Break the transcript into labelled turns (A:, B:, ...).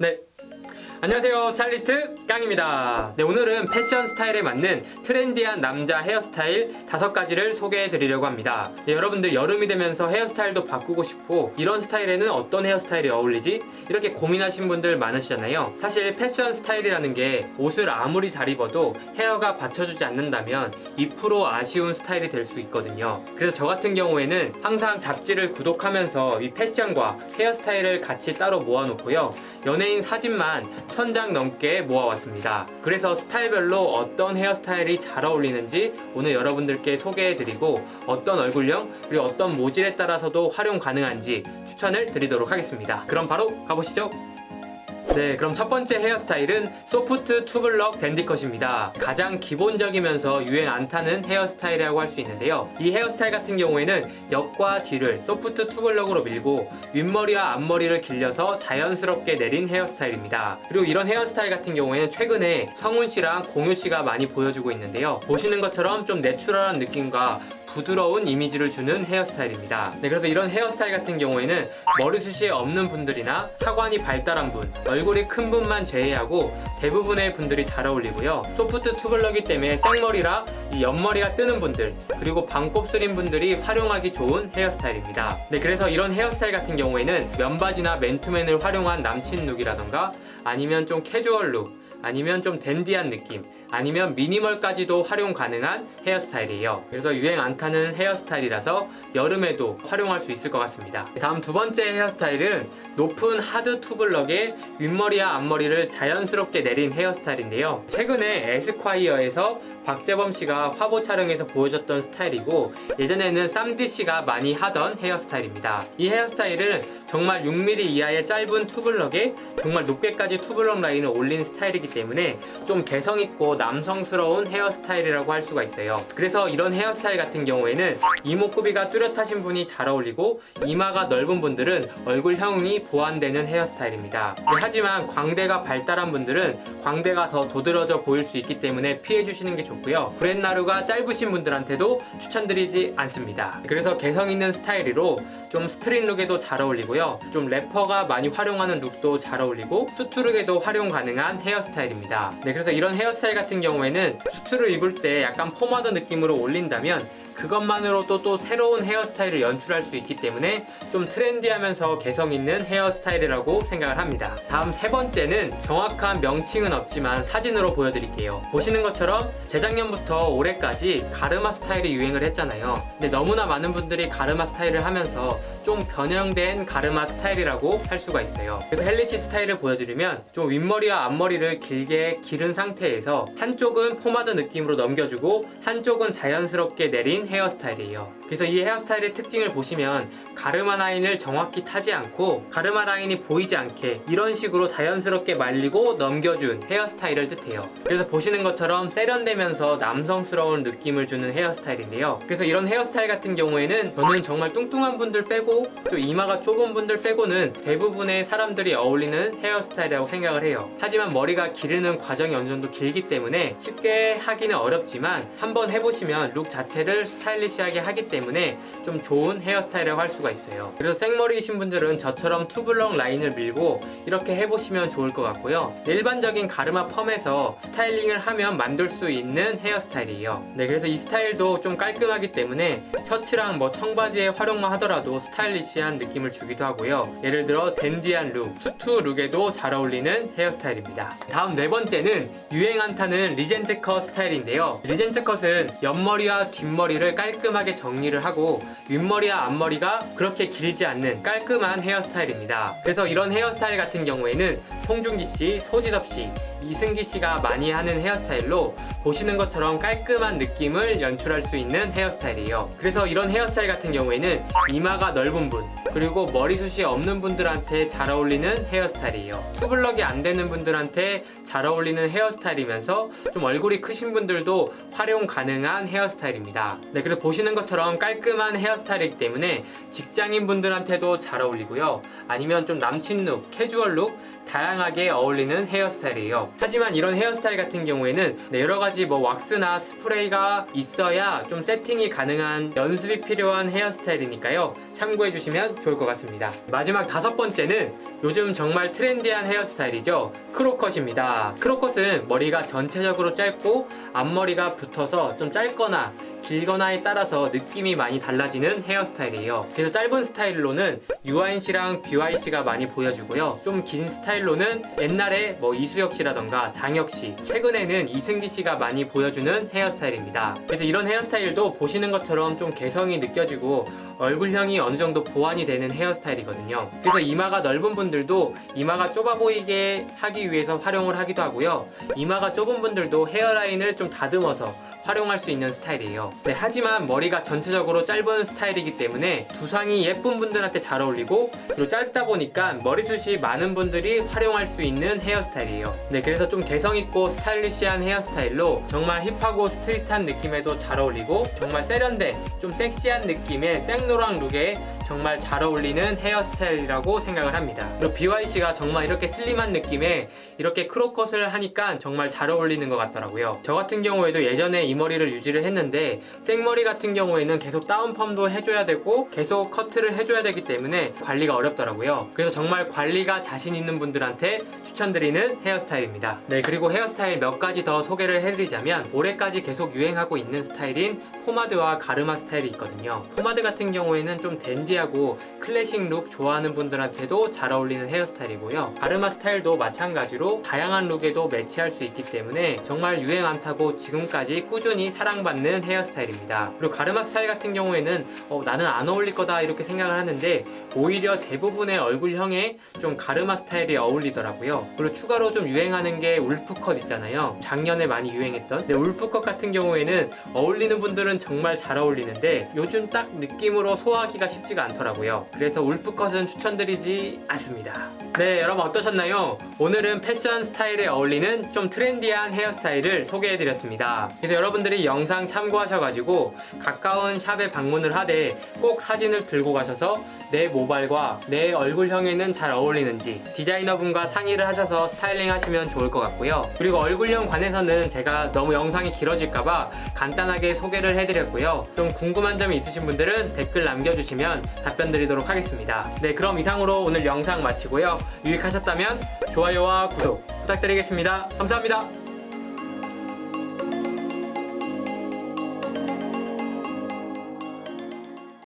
A: 네. 안녕하세요. 스타일리스트 깡입니다. 네, 오늘은 패션 스타일에 맞는 트렌디한 남자 헤어스타일 다섯 가지를 소개해 드리려고 합니다. 네, 여러분들 여름이 되면서 헤어스타일도 바꾸고 싶고 이런 스타일에는 어떤 헤어스타일이 어울리지? 이렇게 고민하신 분들 많으시잖아요. 사실 패션 스타일이라는 게 옷을 아무리 잘 입어도 헤어가 받쳐주지 않는다면 2% 아쉬운 스타일이 될 수 있거든요. 그래서 저 같은 경우에는 항상 잡지를 구독하면서 이 패션과 헤어스타일을 같이 따로 모아놓고요. 연예인 사진만 천 장 넘게 모아왔습니다. 그래서 스타일별로 어떤 헤어스타일이 잘 어울리는지 오늘 여러분들께 소개해드리고 어떤 얼굴형 그리고 어떤 모질에 따라서도 활용 가능한지 추천을 드리도록 하겠습니다. 그럼 바로 가보시죠. 네, 그럼 첫 번째 헤어스타일은 소프트 투블럭 댄디컷입니다. 가장 기본적이면서 유행 안 타는 헤어스타일이라고 할 수 있는데요. 이 헤어스타일 같은 경우에는 옆과 뒤를 소프트 투블럭으로 밀고 윗머리와 앞머리를 길려서 자연스럽게 내린 헤어스타일입니다. 그리고 이런 헤어스타일 같은 경우에는 최근에 성훈 씨랑 공유 씨가 많이 보여주고 있는데요. 보시는 것처럼 좀 내추럴한 느낌과 부드러운 이미지를 주는 헤어스타일입니다. 네, 그래서 이런 헤어스타일 같은 경우에는 머리숱이 없는 분들이나 하관이 발달한 분, 얼굴이 큰 분만 제외하고 대부분의 분들이 잘 어울리고요. 소프트 투블럭이 때문에 생머리라 이 옆머리가 뜨는 분들, 그리고 반곱슬인 분들이 활용하기 좋은 헤어스타일입니다. 네, 그래서 이런 헤어스타일 같은 경우에는 면바지나 맨투맨을 활용한 남친 룩이라던가 아니면 좀 캐주얼 룩, 아니면 좀 댄디한 느낌, 아니면 미니멀까지도 활용 가능한 헤어스타일이에요. 그래서 유행 안 타는 헤어스타일이라서 여름에도 활용할 수 있을 것 같습니다. 다음 두 번째 헤어스타일은 높은 하드 투블럭에 윗머리와 앞머리를 자연스럽게 내린 헤어스타일인데요. 최근에 에스콰이어에서 박재범 씨가 화보 촬영에서 보여줬던 스타일이고 예전에는 쌈디 씨가 많이 하던 헤어스타일입니다. 이 헤어스타일은 정말 6mm 이하의 짧은 투블럭에 정말 높게까지 투블럭 라인을 올린 스타일이기 때문에 좀 개성있고 남성스러운 헤어스타일이라고 할 수가 있어요. 그래서 이런 헤어스타일 같은 경우에는 이목구비가 뚜렷하신 분이 잘 어울리고 이마가 넓은 분들은 얼굴형이 보완되는 헤어스타일입니다. 네, 하지만 광대가 발달한 분들은 광대가 더 도드러져 보일 수 있기 때문에 피해주시는 게 좋고 요. 브렛나루가 짧으신 분들한테도 추천드리지 않습니다. 그래서 개성 있는 스타일이로 좀 스트릿 룩에도 잘 어울리고요. 좀 래퍼가 많이 활용하는 룩도 잘 어울리고 수트룩에도 활용 가능한 헤어스타일입니다. 네, 그래서 이런 헤어스타일 같은 경우에는 수트를 입을 때 약간 포마드 느낌으로 올린다면 그것만으로도 또 새로운 헤어스타일을 연출할 수 있기 때문에 좀 트렌디하면서 개성 있는 헤어스타일이라고 생각을 합니다. 다음 세 번째는 정확한 명칭은 없지만 사진으로 보여드릴게요. 보시는 것처럼 재작년부터 올해까지 가르마 스타일이 유행을 했잖아요. 근데 너무나 많은 분들이 가르마 스타일을 하면서 좀 변형된 가르마 스타일이라고 할 수가 있어요. 그래서 헬리치 스타일을 보여드리면 좀 윗머리와 앞머리를 길게 기른 상태에서 한쪽은 포마드 느낌으로 넘겨주고 한쪽은 자연스럽게 내린 헤어스타일이에요. 그래서 이 헤어스타일의 특징을 보시면 가르마 라인을 정확히 타지 않고 가르마 라인이 보이지 않게 이런 식으로 자연스럽게 말리고 넘겨준 헤어스타일을 뜻해요. 그래서 보시는 것처럼 세련되면서 남성스러운 느낌을 주는 헤어스타일인데요. 그래서 이런 헤어스타일 같은 경우에는 저는 정말 뚱뚱한 분들 빼고 또 이마가 좁은 분들 빼고는 대부분의 사람들이 어울리는 헤어스타일이라고 생각을 해요. 하지만 머리가 기르는 과정이 어느 정도 길기 때문에 쉽게 하기는 어렵지만 한번 해보시면 룩 자체를 스타일리시하게 하기 때문에 좀 좋은 헤어스타일이라고 할 수가 있어요. 그래서 생머리이신 분들은 저처럼 투블럭 라인을 밀고 이렇게 해보시면 좋을 것 같고요. 일반적인 가르마 펌에서 스타일링을 하면 만들 수 있는 헤어스타일이에요. 네, 그래서 이 스타일도 좀 깔끔하기 때문에 셔츠랑 뭐 청바지에 활용만 하더라도 스타일리시한 느낌을 주기도 하고요. 예를 들어 댄디한 룩, 수트 룩에도 잘 어울리는 헤어스타일입니다. 다음 네 번째는 유행 안 타는 리젠트 컷 스타일인데요. 리젠트 컷은 옆머리와 뒷머리 를 깔끔하게 정리를 하고 윗머리와 앞머리가 그렇게 길지 않는 깔끔한 헤어스타일입니다. 그래서 이런 헤어스타일 같은 경우에는 송중기 씨, 소지섭 씨, 이승기 씨가 많이 하는 헤어스타일로 보시는 것처럼 깔끔한 느낌을 연출할 수 있는 헤어스타일이에요. 그래서 이런 헤어스타일 같은 경우에는 이마가 넓은 분, 그리고 머리숱이 없는 분들한테 잘 어울리는 헤어스타일이에요. 투블럭이 안 되는 분들한테 잘 어울리는 헤어스타일이면서 좀 얼굴이 크신 분들도 활용 가능한 헤어스타일입니다. 네, 그래서 보시는 것처럼 깔끔한 헤어스타일이기 때문에 직장인 분들한테도 잘 어울리고요. 아니면 좀 남친 룩, 캐주얼 룩, 다양하게 어울리는 헤어스타일이에요. 하지만 이런 헤어스타일 같은 경우에는 네, 여러 가지 뭐 왁스나 스프레이가 있어야 좀 세팅이 가능한 연습이 필요한 헤어스타일이니까요. 참고해 주시면 좋을 것 같습니다. 마지막 다섯 번째는 요즘 정말 트렌디한 헤어스타일이죠. 크로컷입니다. 크로컷은 머리가 전체적으로 짧고 앞머리가 붙어서 좀 짧거나 길거나에 따라서 느낌이 많이 달라지는 헤어스타일이에요. 그래서 짧은 스타일로는 UIC랑 BYC가 많이 보여주고요. 좀 긴 스타일로는 옛날에 뭐 이수혁 씨라던가 장혁 씨, 최근에는 이승기 씨가 많이 보여주는 헤어스타일입니다. 그래서 이런 헤어스타일도 보시는 것처럼 좀 개성이 느껴지고 얼굴형이 어느 정도 보완이 되는 헤어스타일이거든요. 그래서 이마가 넓은 분들도 이마가 좁아 보이게 하기 위해서 활용을 하기도 하고요. 이마가 좁은 분들도 헤어라인을 좀 다듬어서 활용할 수 있는 스타일이에요. 네, 하지만 머리가 전체적으로 짧은 스타일이기 때문에 두상이 예쁜 분들한테 잘 어울리고 그리고 짧다 보니까 머리숱이 많은 분들이 활용할 수 있는 헤어스타일이에요. 네, 그래서 좀 개성있고 스타일리시한 헤어스타일로 정말 힙하고 스트릿한 느낌에도 잘 어울리고 정말 세련된 좀 섹시한 느낌의 생노랑 룩에 정말 잘 어울리는 헤어스타일이라고 생각을 합니다. 그리고 BYC가 정말 이렇게 슬림한 느낌에 이렇게 크롭컷을 하니까 정말 잘 어울리는 것 같더라고요. 저 같은 경우에도 예전에 이 머리를 유지를 했는데 생머리 같은 경우에는 계속 다운펌도 해줘야 되고 계속 커트를 해줘야 되기 때문에 관리가 어렵더라고요. 그래서 정말 관리가 자신 있는 분들한테 추천드리는 헤어스타일입니다. 네, 그리고 헤어스타일 몇 가지 더 소개를 해드리자면 올해까지 계속 유행하고 있는 스타일인 포마드와 가르마 스타일이 있거든요. 포마드 같은 경우에는 좀 댄디 하고 클래식 룩 좋아하는 분들한테도 잘 어울리는 헤어스타일이고요. 가르마 스타일도 마찬가지로 다양한 룩에도 매치할 수 있기 때문에 정말 유행 안 타고 지금까지 꾸준히 사랑받는 헤어스타일입니다. 그리고 가르마 스타일 같은 경우에는 어, 나는 안 어울릴 거다 이렇게 생각을 하는데 오히려 대부분의 얼굴형에 좀 가르마 스타일이 어울리더라고요. 그리고 추가로 좀 유행하는 게 울프컷 있잖아요. 작년에 많이 유행했던. 근데 울프컷 같은 경우에는 어울리는 분들은 정말 잘 어울리는데 요즘 딱 느낌으로 소화하기가 쉽지가 않더라고요. 그래서 울프컷은 추천드리지 않습니다. 네, 여러분 어떠셨나요? 오늘은 패션 스타일에 어울리는 좀 트렌디한 헤어스타일을 소개해드렸습니다. 그래서 여러분들이 영상 참고하셔가지고 가까운 샵에 방문을 하되 꼭 사진을 들고 가셔서 내 모발과 내 얼굴형에는 잘 어울리는지 디자이너분과 상의를 하셔서 스타일링 하시면 좋을 것 같고요. 그리고 얼굴형 관해서는 제가 너무 영상이 길어질까봐 간단하게 소개를 해드렸고요. 좀 궁금한 점이 있으신 분들은 댓글 남겨주시면 답변 드리도록 하겠습니다. 네, 그럼 이상으로 오늘 영상 마치고요. 유익하셨다면 좋아요와 구독 부탁드리겠습니다. 감사합니다.